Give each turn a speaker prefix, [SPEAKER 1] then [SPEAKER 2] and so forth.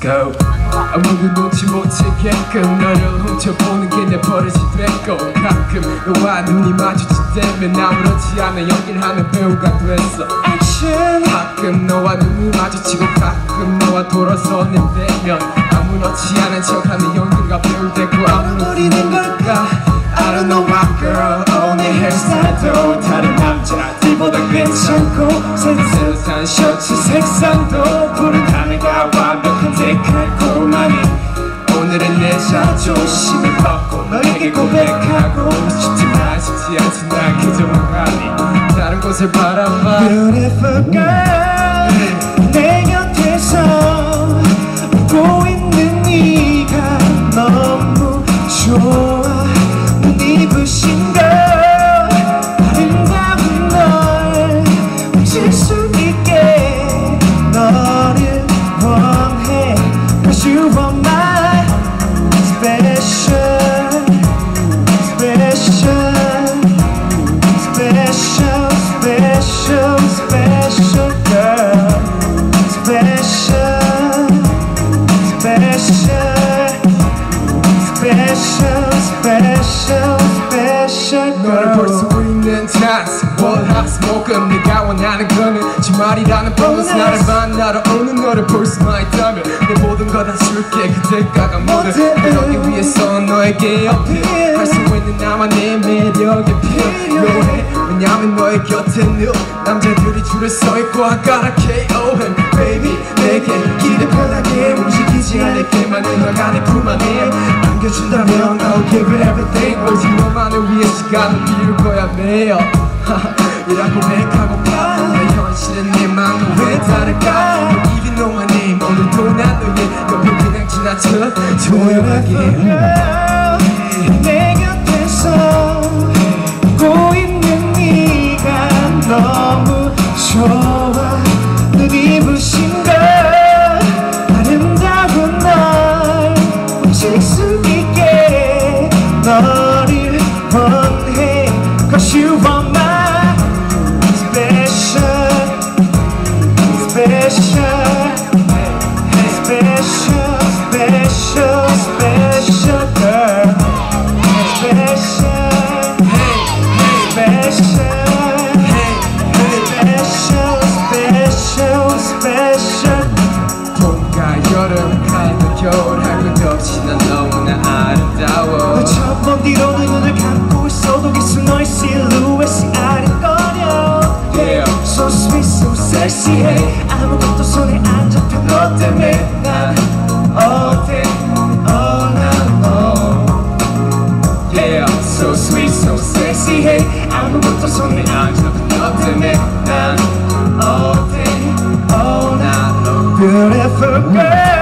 [SPEAKER 1] go. 아무도 놓지 못하게끔 너를 훔쳐보는 게 내 버릇이 됐고 가끔 너와 눈이 마주칠 때면 아무렇지 않아 연기를 하는 배우가 됐어.
[SPEAKER 2] 액션
[SPEAKER 1] 가끔 너와 눈을 마주치고 가끔 너와 돌아서는 되면 아무렇지 않은 척하는 연기가 배우 되고 아무렇는 걸까? I don't know my girl. 오늘 헤어스타일도 다른 남자들보다 괜찮고 세트한 셔츠 색상도 푸른 내 자존심을 받고 너에게 고백하고 미치지 마시지 않지 난 그저 멍하니 다른 곳을 바라봐.
[SPEAKER 2] Beautiful girl 내 곁에서 웃고 있는 네가 너무 좋아. 눈이 부신 걸 아름다운 널 훔칠 수 있게 너를 원해. Cause you are my special
[SPEAKER 1] 있는 찬스 월화수목금 네가 원하는 거는 주말이라는 보너스 나를 만나러 오는 너를 볼 수만 있다면 내 모든 거 다 줄게. 그대가가 모든 그러기 위해서 너에게 어필 할수 있는 나만의 매력이 필요해. 왜냐면 너의 곁에는 남자들이 줄을 서 있고 I gotta KO him baby 내게 기대 편하게 움직 이지 않을게만은 너가 내품 안에 안겨준다면 I'll give you everything. 오직 너만을 위해 시간을 비울 거야 매일 이라고 고백하고파. 내 현실은 내 맘은 왜 다를까? even know my name 오늘도 난 너의 옆에 그냥 지나쳐 조용하게.
[SPEAKER 2] 내 곁에서 웃고 있는 네가 너 훔 sexy해. 아무것도 손에 안 잡혀 너 때문에 난 어때? Oh, 난 너.
[SPEAKER 1] Yeah So sweet so sexy해 아무것도 손에 안 잡혀 너 때문에 난 어때 Oh 난 너.
[SPEAKER 2] Beautiful girl